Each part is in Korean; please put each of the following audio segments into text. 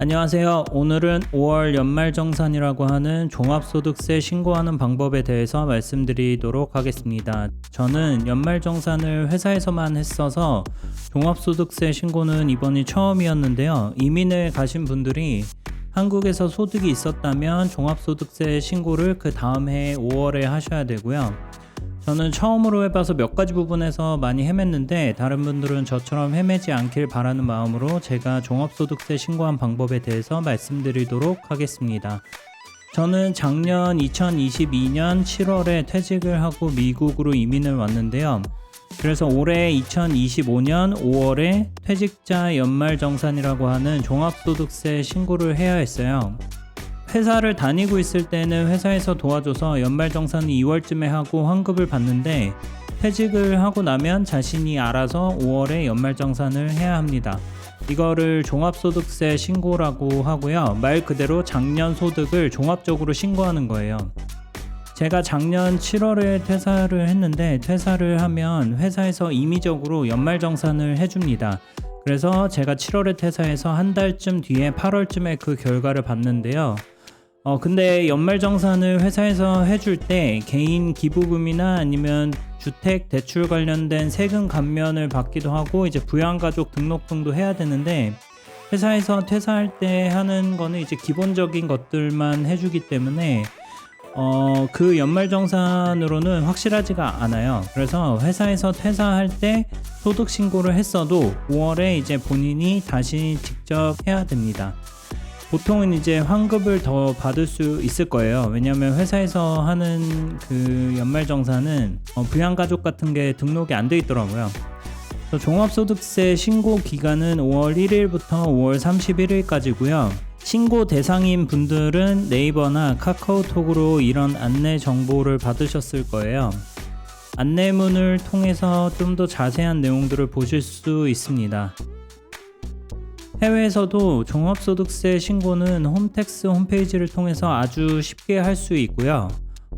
안녕하세요. 오늘은 5월 연말정산이라고 하는 종합소득세 신고하는 방법에 대해서 말씀드리도록 하겠습니다. 저는 연말정산을 회사에서만 했어서 종합소득세 신고는 이번이 처음이었는데요. 이민을 가신 분들이 한국에서 소득이 있었다면 종합소득세 신고를 그 다음 해 5월에 하셔야 되고요. 저는 처음으로 해봐서 몇 가지 부분에서 많이 헤맸는데 다른 분들은 저처럼 헤매지 않길 바라는 마음으로 제가 종합소득세 신고한 방법에 대해서 말씀드리도록 하겠습니다. 저는 작년 2022년 7월에 퇴직을 하고 미국으로 이민을 왔는데요. 그래서 올해 2025년 5월에 퇴직자 연말정산이라고 하는 종합소득세 신고를 해야 했어요. 회사를 다니고 있을 때는 회사에서 도와줘서 연말정산은 2월쯤에 하고 환급을 받는데 퇴직을 하고 나면 자신이 알아서 5월에 연말정산을 해야 합니다. 이거를 종합소득세 신고라고 하고요. 말 그대로 작년 소득을 종합적으로 신고하는 거예요. 제가 작년 7월에 퇴사를 했는데 퇴사를 하면 회사에서 임의적으로 연말정산을 해줍니다. 그래서 제가 7월에 퇴사해서 한 달쯤 뒤에 8월쯤에 그 결과를 봤는데요. 어 근데 연말정산을 회사에서 해줄 때 개인 기부금이나 아니면 주택 대출 관련된 세금 감면을 받기도 하고 이제 부양가족 등록금도 해야 되는데 회사에서 퇴사할 때 하는 거는 이제 기본적인 것들만 해주기 때문에 어, 그 연말정산으로는 확실하지가 않아요. 그래서 회사에서 퇴사할 때 소득 신고를 했어도 5월에 이제 본인이 다시 직접 해야 됩니다. 보통은 이제 환급을 더 받을 수 있을 거예요. 왜냐하면 회사에서 하는 그 연말정산은 어, 부양가족 같은 게 등록이 안 돼 있더라고요. 종합소득세 신고 기간은 5월 1일부터 5월 31일까지고요. 신고 대상인 분들은 네이버나 카카오톡으로 이런 안내 정보를 받으셨을 거예요. 안내문을 통해서 좀 더 자세한 내용들을 보실 수 있습니다. 해외에서도 종합소득세 신고는 홈택스 홈페이지를 통해서 아주 쉽게 할 수 있고요.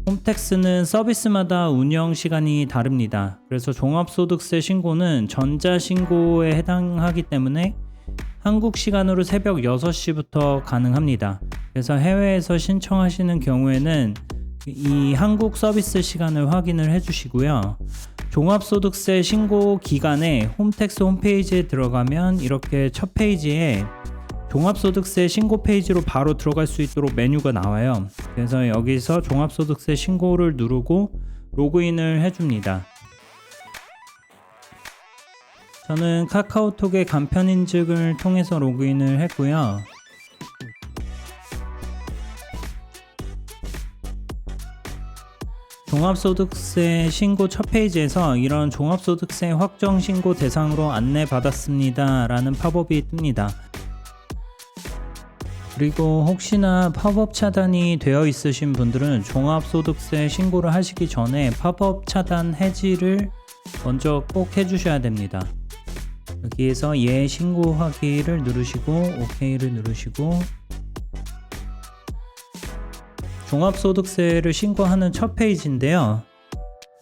홈택스는 서비스마다 운영 시간이 다릅니다. 그래서 종합소득세 신고는 전자신고에 해당하기 때문에 한국 시간으로 새벽 6시부터 가능합니다. 그래서 해외에서 신청하시는 경우에는 이 한국 서비스 시간을 확인을 해 주시고요. 종합소득세 신고 기간에 홈택스 홈페이지에 들어가면 이렇게 첫 페이지에 종합소득세 신고 페이지로 바로 들어갈 수 있도록 메뉴가 나와요. 그래서 여기서 종합소득세 신고를 누르고 로그인을 해줍니다. 저는 카카오톡의 간편 인증을 통해서 로그인을 했고요. 종합소득세 신고 첫 페이지에서 이런 종합소득세 확정 신고 대상으로 안내받았습니다. 라는 팝업이 뜹니다. 그리고 혹시나 팝업 차단이 되어 있으신 분들은 종합소득세 신고를 하시기 전에 팝업 차단 해지를 먼저 꼭 해주셔야 됩니다. 여기에서 예 신고하기를 누르시고 OK를 누르시고 종합소득세를 신고하는 첫 페이지인데요.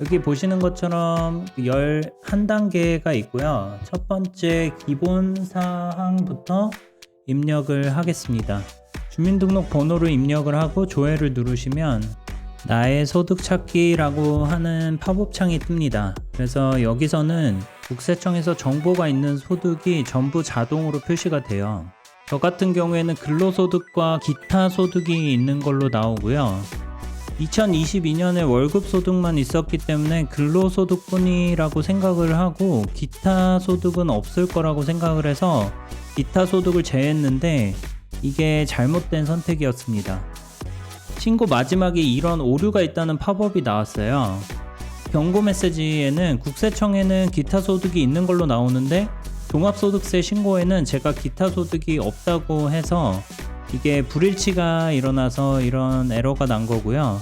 여기 보시는 것처럼 11단계가 있고요. 첫 번째 기본 사항부터 입력을 하겠습니다. 주민등록 번호를 입력을 하고 조회를 누르시면 나의 소득 찾기라고 하는 팝업창이 뜹니다. 그래서 여기서는 국세청에서 정보가 있는 소득이 전부 자동으로 표시가 돼요. 저 같은 경우에는 근로소득과 기타 소득이 있는 걸로 나오고요. 2022년에 월급 소득만 있었기 때문에 근로소득뿐이라고 생각을 하고 기타 소득은 없을 거라고 생각을 해서 기타 소득을 제했는데 이게 잘못된 선택이었습니다. 신고 마지막에 이런 오류가 있다는 팝업이 나왔어요. 경고 메시지에는 국세청에는 기타 소득이 있는 걸로 나오는데 종합소득세 신고에는 제가 기타 소득이 없다고 해서 이게 불일치가 일어나서 이런 에러가 난 거고요.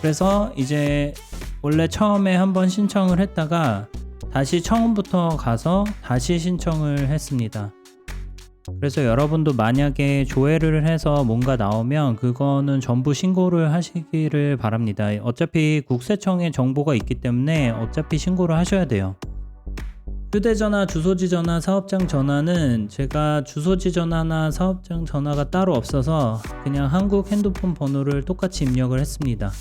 그래서 이제 원래 처음에 한번 신청을 했다가 다시 처음부터 가서 다시 신청을 했습니다. 그래서 여러분도 만약에 조회를 해서 뭔가 나오면 그거는 전부 신고를 하시기를 바랍니다. 어차피 국세청에 정보가 있기 때문에 어차피 신고를 하셔야 돼요. 휴대전화, 주소지 전화, 사업장 전화는 제가 주소지 전화나 사업장 전화가 따로 없어서 그냥 한국 핸드폰 번호를 똑같이 입력을 했습니다.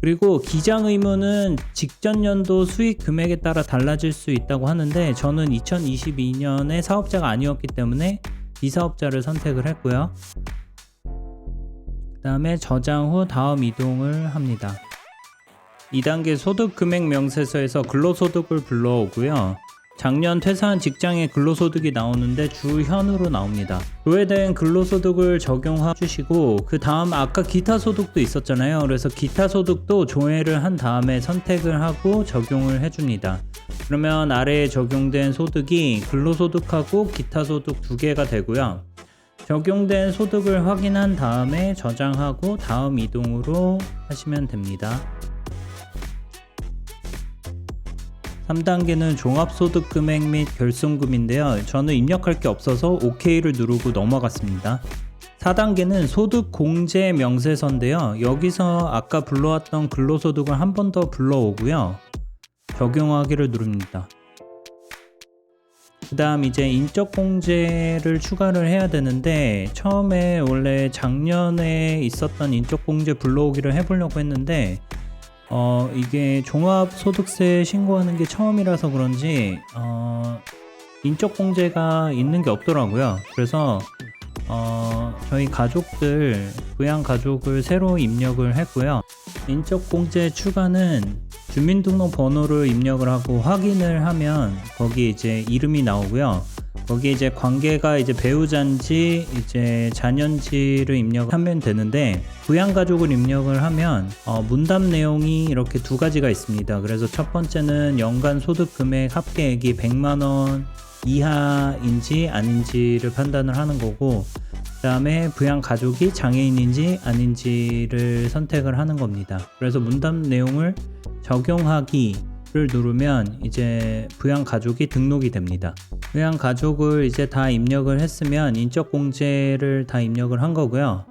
그리고 기장 의무는 직전 연도 수익 금액에 따라 달라질 수 있다고 하는데 저는 2022년에 사업자가 아니었기 때문에 비사업자를 선택을 했고요. 그 다음에 저장 후 다음 이동을 합니다. 2단계 소득 금액 명세서에서 근로소득을 불러오고요. 작년 퇴사한 직장의 근로소득이 나오는데 주현으로 나옵니다. 그에 대한 근로소득을 적용해 주시고 그 다음 아까 기타 소득도 있었잖아요. 그래서 기타 소득도 조회를 한 다음에 선택을 하고 적용을 해줍니다. 그러면 아래에 적용된 소득이 근로소득하고 기타 소득 두 개가 되고요. 적용된 소득을 확인한 다음에 저장하고 다음 이동으로 하시면 됩니다. 3단계는 종합소득 금액 및 결손금인데요. 저는 입력할 게 없어서 OK를 누르고 넘어갔습니다. 4단계는 소득 공제 명세서인데요. 여기서 아까 불러왔던 근로소득을 한 번 더 불러오고요. 적용하기를 누릅니다. 그 다음 이제 인적 공제를 추가를 해야 되는데 처음에 원래 작년에 있었던 인적 공제 불러오기를 해보려고 했는데 어 이게 종합소득세 신고하는 게 처음이라서 그런지 어 인적 공제가 있는 게 없더라고요. 그래서 어 저희 가족들 부양 가족을 새로 입력을 했고요. 인적 공제 추가는 주민등록 번호를 입력을 하고 확인을 하면 거기 이제 이름이 나오고요. 거기 이제 관계가 이제 배우자인지 이제 자녀인지를 입력하면 되는데 부양 가족을 입력을 하면 어, 문답 내용이 이렇게 두 가지가 있습니다. 그래서 첫 번째는 연간 소득 금액 합계액이 100만 원 이하인지 아닌지를 판단을 하는 거고 그 다음에 부양 가족이 장애인인지 아닌지를 선택을 하는 겁니다. 그래서 문답 내용을 적용하기를 누르면 이제 부양 가족이 등록이 됩니다. 부양 가족을 이제 다 입력을 했으면 인적 공제를 다 입력을 한 거고요.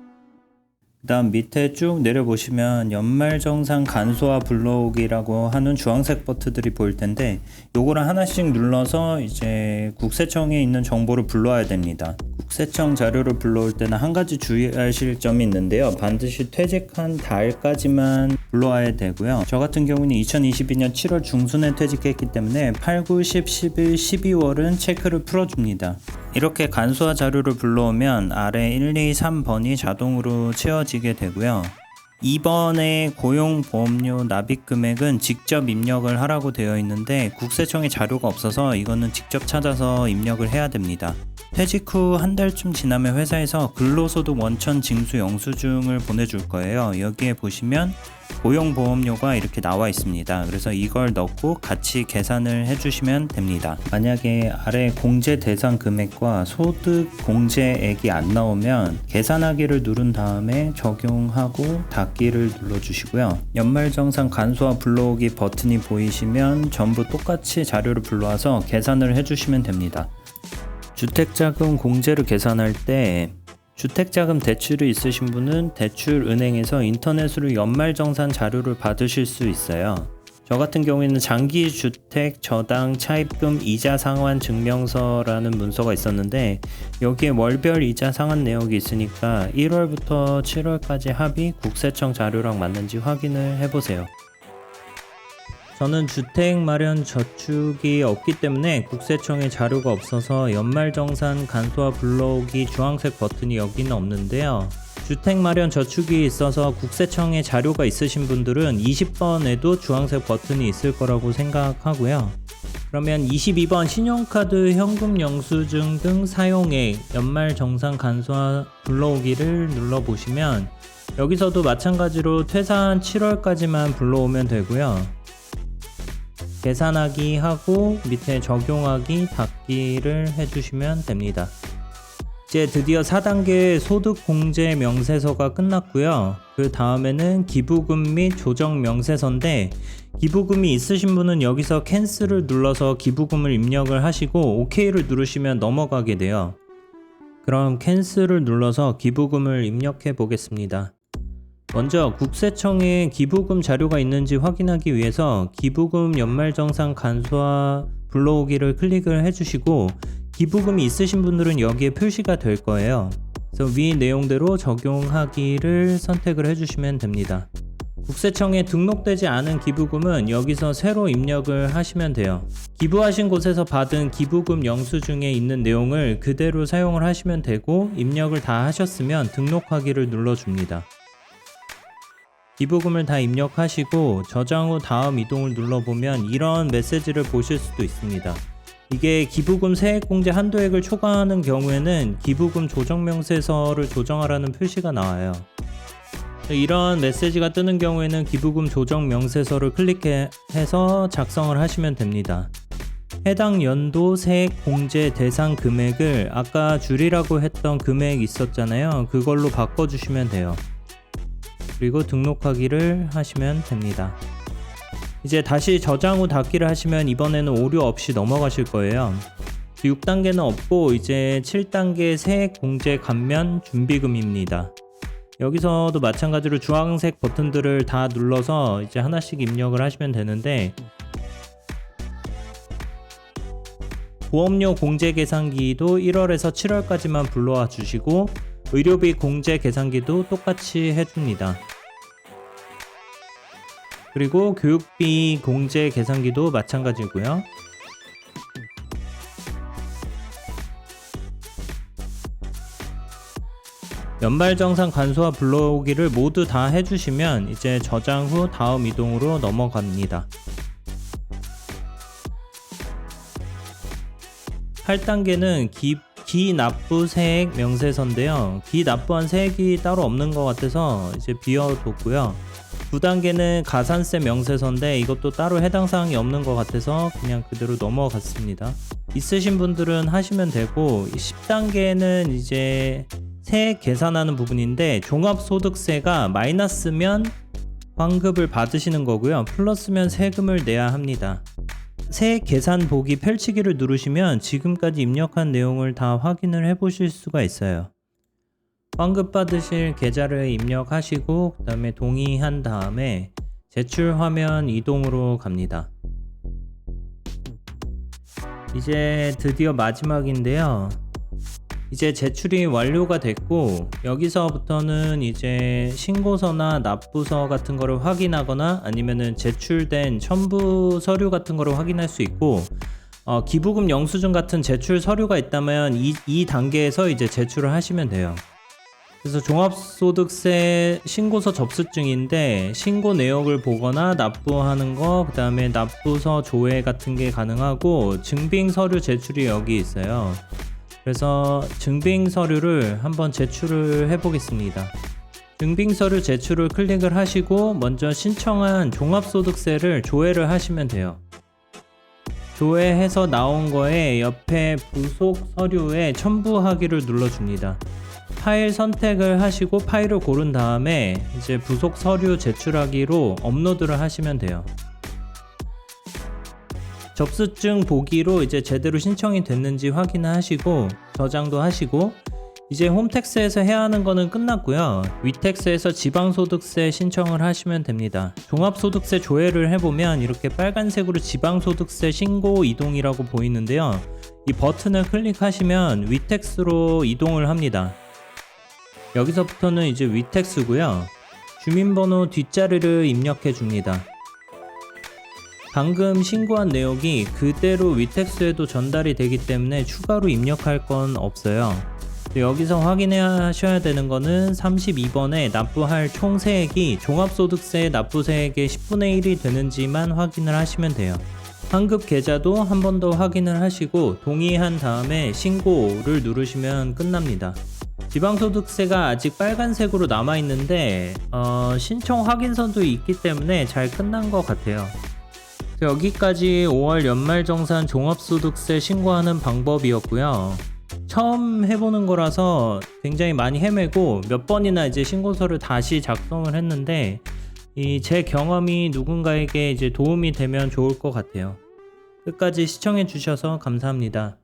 그 다음 밑에 쭉 내려보시면 연말정산 간소화 불러오기라고 하는 주황색 버튼들이 보일 텐데 요거를 하나씩 눌러서 이제 국세청에 있는 정보를 불러와야 됩니다. 국세청 자료를 불러올 때는 한 가지 주의하실 점이 있는데요. 반드시 퇴직한 달까지만 불러와야 되고요. 저 같은 경우는 2022년 7월 중순에 퇴직했기 때문에 8, 9, 10, 11, 12월은 체크를 풀어줍니다. 이렇게 간소화 자료를 불러오면 아래 1, 2, 3번이 자동으로 채워지게 되고요. 2번의 고용보험료 납입 금액은 직접 입력을 하라고 되어 있는데 국세청에 자료가 없어서 이거는 직접 찾아서 입력을 해야 됩니다. 퇴직 후 한 달쯤 지나면 회사에서 근로소득 원천 징수 영수증을 보내줄 거예요. 여기에 보시면 고용보험료가 이렇게 나와 있습니다. 그래서 이걸 넣고 같이 계산을 해주시면 됩니다. 만약에 아래 공제 대상 금액과 소득 공제액이 안 나오면 계산하기를 누른 다음에 적용하고 닫기를 눌러주시고요. 연말정산 간소화 불러오기 버튼이 보이시면 전부 똑같이 자료를 불러와서 계산을 해주시면 됩니다. 주택자금 공제를 계산할 때 주택자금 대출이 있으신 분은 대출 은행에서 인터넷으로 연말정산 자료를 받으실 수 있어요. 저 같은 경우에는 장기 주택 저당 차입금 이자 상환 증명서라는 문서가 있었는데 여기에 월별 이자 상환 내역이 있으니까 1월부터 7월까지 합이 국세청 자료랑 맞는지 확인을 해보세요. 저는 주택 마련 저축이 없기 때문에 국세청에 자료가 없어서 연말정산 간소화 불러오기 주황색 버튼이 여기는 없는데요. 주택 마련 저축이 있어서 국세청에 자료가 있으신 분들은 20번에도 주황색 버튼이 있을 거라고 생각하고요. 그러면 22번 신용카드 현금 영수증 등 사용액 연말 정산 간소화 불러오기를 눌러보시면 여기서도 마찬가지로 퇴사한 7월까지만 불러오면 되고요. 계산하기 하고 밑에 적용하기 닫기를 해주시면 됩니다. 이제 드디어 4단계 소득 공제 명세서가 끝났고요. 그 다음에는 기부금 및 조정 명세서인데 기부금이 있으신 분은 여기서 캔슬을 눌러서 기부금을 입력을 하시고 OK를 누르시면 넘어가게 돼요. 그럼 캔슬을 눌러서 기부금을 입력해 보겠습니다. 먼저 국세청에 기부금 자료가 있는지 확인하기 위해서 기부금 연말정산 간소화 불러오기를 클릭을 해주시고 기부금이 있으신 분들은 여기에 표시가 될 거예요. 그래서 위 내용대로 적용하기를 선택을 해주시면 됩니다. 국세청에 등록되지 않은 기부금은 여기서 새로 입력을 하시면 돼요. 기부하신 곳에서 받은 기부금 영수증에 있는 내용을 그대로 사용을 하시면 되고 입력을 다 하셨으면 등록하기를 눌러줍니다. 기부금을 다 입력하시고 저장 후 다음 이동을 눌러보면 이런 메시지를 보실 수도 있습니다. 이게 기부금 세액공제 한도액을 초과하는 경우에는 기부금 조정명세서를 조정하라는 표시가 나와요. 이런 메시지가 뜨는 경우에는 기부금 조정 명세서를 클릭해서 작성을 하시면 됩니다. 해당 연도 세액 공제 대상 금액을 아까 줄이라고 했던 금액 있었잖아요. 그걸로 바꿔주시면 돼요. 그리고 등록하기를 하시면 됩니다. 이제 다시 저장 후 닫기를 하시면 이번에는 오류 없이 넘어가실 거예요. 6단계는 없고 이제 7단계 세액 공제 감면 준비금입니다. 여기서도 마찬가지로 주황색 버튼들을 다 눌러서 이제 하나씩 입력을 하시면 되는데 보험료 공제 계산기도 1월에서 7월까지만 불러와 주시고 의료비 공제 계산기도 똑같이 해줍니다. 그리고 교육비 공제 계산기도 마찬가지고요. 연말정산 관소와 불러오기를 모두 다 해주시면 이제 저장 후 다음 이동으로 넘어갑니다. 8단계는 기, 기납부 세액 명세서인데요. 기납부한 세액이 따로 없는 것 같아서 이제 비워뒀고요. 9단계는 가산세 명세서인데 이것도 따로 해당 사항이 없는 것 같아서 그냥 그대로 넘어갔습니다. 있으신 분들은 하시면 되고 10단계는 이제 세액 계산하는 부분인데 종합소득세가 마이너스면 환급을 받으시는 거고요. 플러스면 세금을 내야 합니다. 세액 계산 보기 펼치기를 누르시면 지금까지 입력한 내용을 다 확인을 해 보실 수가 있어요. 환급 받으실 계좌를 입력하시고 그 다음에 동의한 다음에 제출 화면 이동으로 갑니다. 이제 드디어 마지막인데요. 이제 제출이 완료가 됐고 여기서부터는 이제 신고서나 납부서 같은 거를 확인하거나 아니면은 제출된 첨부 서류 같은 거를 확인할 수 있고 어, 기부금 영수증 같은 제출 서류가 있다면 이, 이 단계에서 이제 제출을 하시면 돼요. 그래서 종합소득세 신고서 접수증인데 신고 내역을 보거나 납부하는 거, 그 다음에 납부서 조회 같은 게 가능하고 증빙 서류 제출이 여기 있어요. 그래서 증빙 서류를 한번 제출을 해 보겠습니다. 증빙 서류 제출을 클릭을 하시고 먼저 신청한 종합소득세를 조회를 하시면 돼요. 조회해서 나온 거에 옆에 부속 서류에 첨부하기를 눌러줍니다. 파일 선택을 하시고 파일을 고른 다음에 이제 부속 서류 제출하기로 업로드를 하시면 돼요. 접수증 보기로 이제 제대로 신청이 됐는지 확인하시고 저장도 하시고 이제 홈택스에서 해야 하는 거는 끝났고요. 위택스에서 지방소득세 신청을 하시면 됩니다. 종합소득세 조회를 해보면 이렇게 빨간색으로 지방소득세 신고 이동이라고 보이는데요. 이 버튼을 클릭하시면 위택스로 이동을 합니다. 여기서부터는 이제 위택스고요. 주민번호 뒷자리를 입력해 줍니다. 방금 신고한 내용이 그대로 위텍스에도 전달이 되기 때문에 추가로 입력할 건 없어요. 여기서 확인하셔야 되는 거는 32번에 납부할 총 세액이 종합소득세 납부세액의 10분의 1이 되는지만 확인을 하시면 돼요. 환급 계좌도 한 번 더 확인을 하시고 동의한 다음에 신고를 누르시면 끝납니다. 지방소득세가 아직 빨간색으로 남아있는데 어, 신청 확인서도 있기 때문에 잘 끝난 것 같아요. 여기까지 5월 연말정산 종합소득세 신고하는 방법이었고요. 처음 해보는 거라서 굉장히 많이 헤매고 몇 번이나 이제 신고서를 다시 작성을 했는데 이 제 경험이 누군가에게 이제 도움이 되면 좋을 것 같아요. 끝까지 시청해 주셔서 감사합니다.